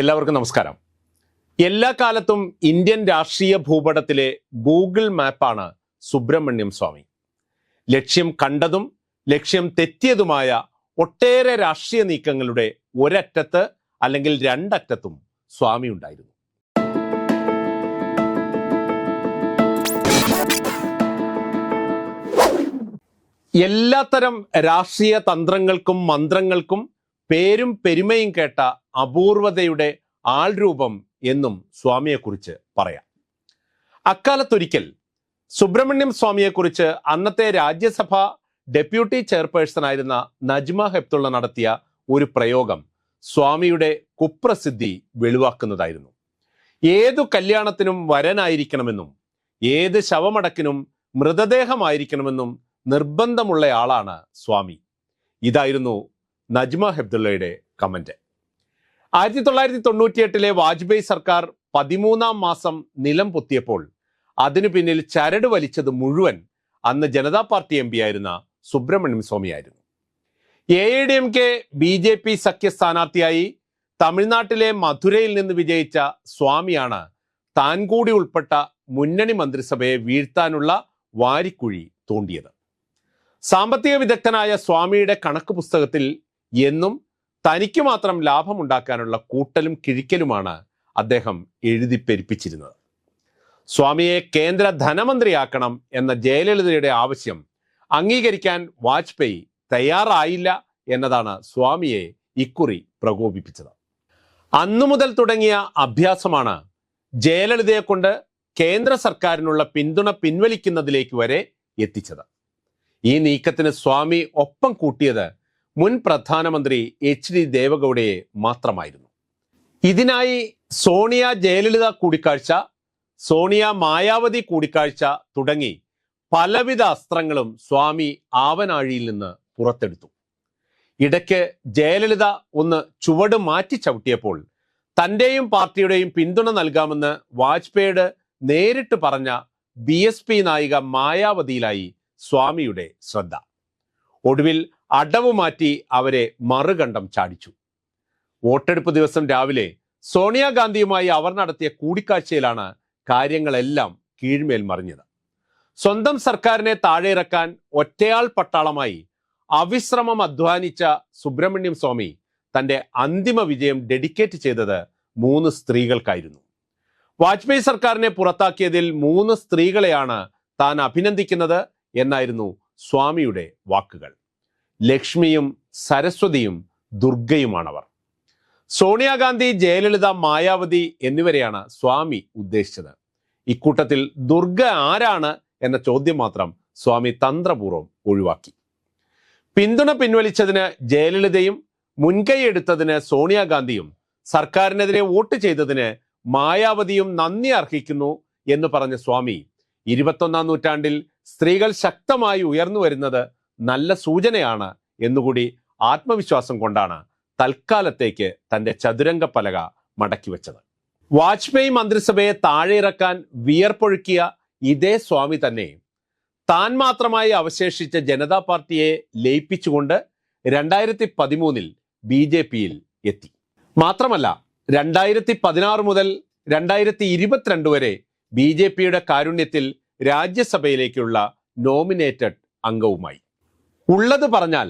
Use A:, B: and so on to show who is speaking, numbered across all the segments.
A: എല്ലാവർക്കും നമസ്കാരം. എല്ലാ കാലത്തും ഇന്ത്യൻ രാഷ്ട്രീയ ഭൂപടത്തിലെ ഗൂഗിൾ മാപ്പാണ് സുബ്രഹ്മണ്യം സ്വാമി. ലക്ഷ്യം കണ്ടതും ലക്ഷ്യം തെറ്റിയതുമായ ഒട്ടേറെ രാഷ്ട്രീയ നീക്കങ്ങളുടെ ഒരറ്റത്ത് അല്ലെങ്കിൽ രണ്ടറ്റത്തും സ്വാമി ഉണ്ടായിരുന്നു. എല്ലാത്തരം രാഷ്ട്രീയ തന്ത്രങ്ങൾക്കും മന്ത്രങ്ങൾക്കും പേരും പെരുമയും കേട്ട അപൂർവതയുടെ ആൾരൂപം എന്നും സ്വാമിയെക്കുറിച്ച് പറയാം. അക്കാലത്തൊരിക്കൽ സുബ്രഹ്മണ്യം സ്വാമിയെക്കുറിച്ച് അന്നത്തെ രാജ്യസഭ ഡെപ്യൂട്ടി ചെയർപേഴ്സൺ ആയിരുന്ന നജ്മ ഹെപ്തുള്ള നടത്തിയ ഒരു പ്രയോഗം സ്വാമിയുടെ കുപ്രസിദ്ധി വെളിവാക്കുന്നതായിരുന്നു. ഏതു കല്യാണത്തിനും വരനായിരിക്കണമെന്നും ഏത് ശവമടക്കിനും മൃതദേഹമായിരിക്കണമെന്നും നിർബന്ധമുള്ളയാളാണ് സ്വാമി. ഇതായിരുന്നു നജ്മ ഹെബ്ദുള്ളയുടെ കമന്റ്. ആയിരത്തി തൊള്ളായിരത്തി തൊണ്ണൂറ്റിയെട്ടിലെ വാജ്പേയി സർക്കാർ പതിമൂന്നാം മാസം നിലം പൊത്തിയപ്പോൾ അതിനു പിന്നിൽ ചരട് വലിച്ചത് മുഴുവൻ അന്ന് ജനതാ പാർട്ടി എം ആയിരുന്ന Subrahmanyam സ്വാമിയായിരുന്നു. A I D M K B J P സഖ്യ സ്ഥാനാർത്ഥിയായി തമിഴ്നാട്ടിലെ മധുരയിൽ നിന്ന് വിജയിച്ച സ്വാമിയാണ് താൻ കൂടി ഉൾപ്പെട്ട മുന്നണി മന്ത്രിസഭയെ വീഴ്ത്താനുള്ള വാരിക്കുഴി തോണ്ടിയത്. സാമ്പത്തിക വിദഗ്ധനായ സ്വാമിയുടെ കണക്ക് പുസ്തകത്തിൽ എന്നും തനിക്ക് മാത്രം ലാഭമുണ്ടാക്കാനുള്ള കൂട്ടലും കിഴിക്കലുമാണ് അദ്ദേഹം എഴുതി പെരുപ്പിച്ചിരുന്നത്. സ്വാമിയെ കേന്ദ്ര ധനമന്ത്രിയാക്കണം എന്ന ജയലളിതയുടെ ആവശ്യം അംഗീകരിക്കാൻ വാജ്പേയി തയ്യാറായില്ല എന്നതാണ് സ്വാമിയെ ഇക്കുറി പ്രകോപിപ്പിച്ചത്. അന്നു മുതൽ തുടങ്ങിയ അഭ്യാസമാണ് ജയലളിതയെ കൊണ്ട് കേന്ദ്ര സർക്കാരിനുള്ള പിന്തുണ പിൻവലിക്കുന്നതിലേക്ക് വരെ എത്തിച്ചത്. ഈ നീക്കത്തിന് സ്വാമി ഒപ്പം കൂട്ടിയത് മുൻ പ്രധാനമന്ത്രി എച്ച് ഡി ദേവഗൌഡയെ മാത്രമായിരുന്നു. ഇതിനായി സോണിയ ജയലളിത കൂടിക്കാഴ്ച സോണിയ മായാവതി കൂടിക്കാഴ്ച തുടങ്ങി പലവിധ അസ്ത്രങ്ങളും സ്വാമി ആവനാഴിയിൽ നിന്ന് പുറത്തെടുത്തു. ഇടയ്ക്ക് ജയലളിത ഒന്ന് ചുവട് മാറ്റി ചവിട്ടിയപ്പോൾ തന്റെയും പാർട്ടിയുടെയും പിന്തുണ നൽകാമെന്ന് വാജ്പേയിയുടെ നേരിട്ട് പറഞ്ഞ ബി എസ് പി നായിക മായാവതിയിലായി സ്വാമിയുടെ ശ്രദ്ധ. ഒടുവിൽ അടവ് മാറ്റി അവരെ മറുകണ്ഠം ചാടിച്ചു. വോട്ടെടുപ്പ് ദിവസം രാവിലെ സോണിയാഗാന്ധിയുമായി അവർ നടത്തിയ കൂടിക്കാഴ്ചയിലാണ് കാര്യങ്ങളെല്ലാം കീഴ്മേൽ മറിഞ്ഞത്. സ്വന്തം സർക്കാരിനെ താഴെയിറക്കാൻ ഒറ്റയാൾ പട്ടാളമായി അവിശ്രമം അധ്വാനിച്ച സുബ്രഹ്മണ്യം സ്വാമി തന്റെ അന്തിമ വിജയം ഡെഡിക്കേറ്റ് ചെയ്തത് മൂന്ന് സ്ത്രീകൾക്കായിരുന്നു. വാജ്പേയി സർക്കാരിനെ പുറത്താക്കിയതിൽ മൂന്ന് സ്ത്രീകളെയാണ് താൻ അഭിനന്ദിക്കുന്നത് എന്നായിരുന്നു സ്വാമിയുടെ വാക്കുകൾ. ലക്ഷ്മിയും സരസ്വതിയും ദുർഗയുമാണവർ. സോണിയാഗാന്ധി ജയലളിത മായാവതി എന്നിവരെയാണ് സ്വാമി ഉദ്ദേശിച്ചത്. ഇക്കൂട്ടത്തിൽ ദുർഗ ആരാണ് എന്ന ചോദ്യം മാത്രം സ്വാമി തന്ത്രപൂർവം ഒഴിവാക്കി. പിന്തുണ പിൻവലിച്ചതിന് ജയലളിതയും മുൻകൈയെടുത്തതിന് സോണിയാഗാന്ധിയും സർക്കാരിനെതിരെ വോട്ട് ചെയ്തതിന് മായാവതിയും നന്ദി അർഹിക്കുന്നു എന്ന് പറഞ്ഞ സ്വാമി ഇരുപത്തൊന്നാം നൂറ്റാണ്ടിൽ സ്ത്രീകൾ ശക്തമായി ഉയർന്നു വരുന്നത് നല്ല സൂചനയാണ് എന്നുകൂടി ആത്മവിശ്വാസം കൊണ്ടാണ് തൽക്കാലത്തേക്ക് തന്റെ ചതുരംഗ പലക മടക്കി വെച്ചത്. വാജ്പേയി മന്ത്രിസഭയെ താഴെയിറക്കാൻ വിയർപ്പൊഴുക്കിയ ഇതേ സ്വാമി തന്നെ താൻ മാത്രമായി അവശേഷിച്ച ജനതാ പാർട്ടിയെ ലയിപ്പിച്ചുകൊണ്ട് രണ്ടായിരത്തി പതിമൂന്നിൽ ബി ജെ പിയിൽ എത്തി. മാത്രമല്ല രണ്ടായിരത്തി പതിനാറ് മുതൽ രണ്ടായിരത്തി ഇരുപത്തിരണ്ട് വരെ ബി ജെ പിയുടെ കാരുണ്യത്തിൽ രാജ്യസഭയിലേക്കുള്ള നോമിനേറ്റഡ് അംഗവുമായി. ഉള്ളത് പറഞ്ഞാൽ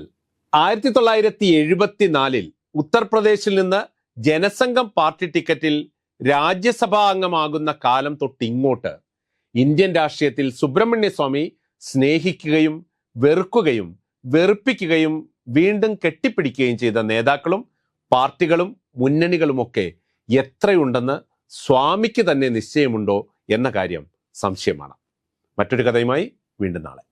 A: ആയിരത്തി തൊള്ളായിരത്തി എഴുപത്തിനാലിൽ ഉത്തർപ്രദേശിൽ നിന്ന് ജനസംഘം പാർട്ടി ടിക്കറ്റിൽ രാജ്യസഭാ അംഗമാകുന്ന കാലം തൊട്ടിങ്ങോട്ട് ഇന്ത്യൻ രാഷ്ട്രീയത്തിൽ സുബ്രഹ്മണ്യസ്വാമി സ്നേഹിക്കുകയും വെറുക്കുകയും വെറുപ്പിക്കുകയും വീണ്ടും കെട്ടിപ്പിടിക്കുകയും ചെയ്ത നേതാക്കളും പാർട്ടികളും മുന്നണികളുമൊക്കെ എത്രയുണ്ടെന്ന് സ്വാമിക്ക് തന്നെ നിശ്ചയമുണ്ടോ എന്ന കാര്യം സംശയമാണ്. മറ്റൊരു കഥയുമായി വീണ്ടും നാളെ.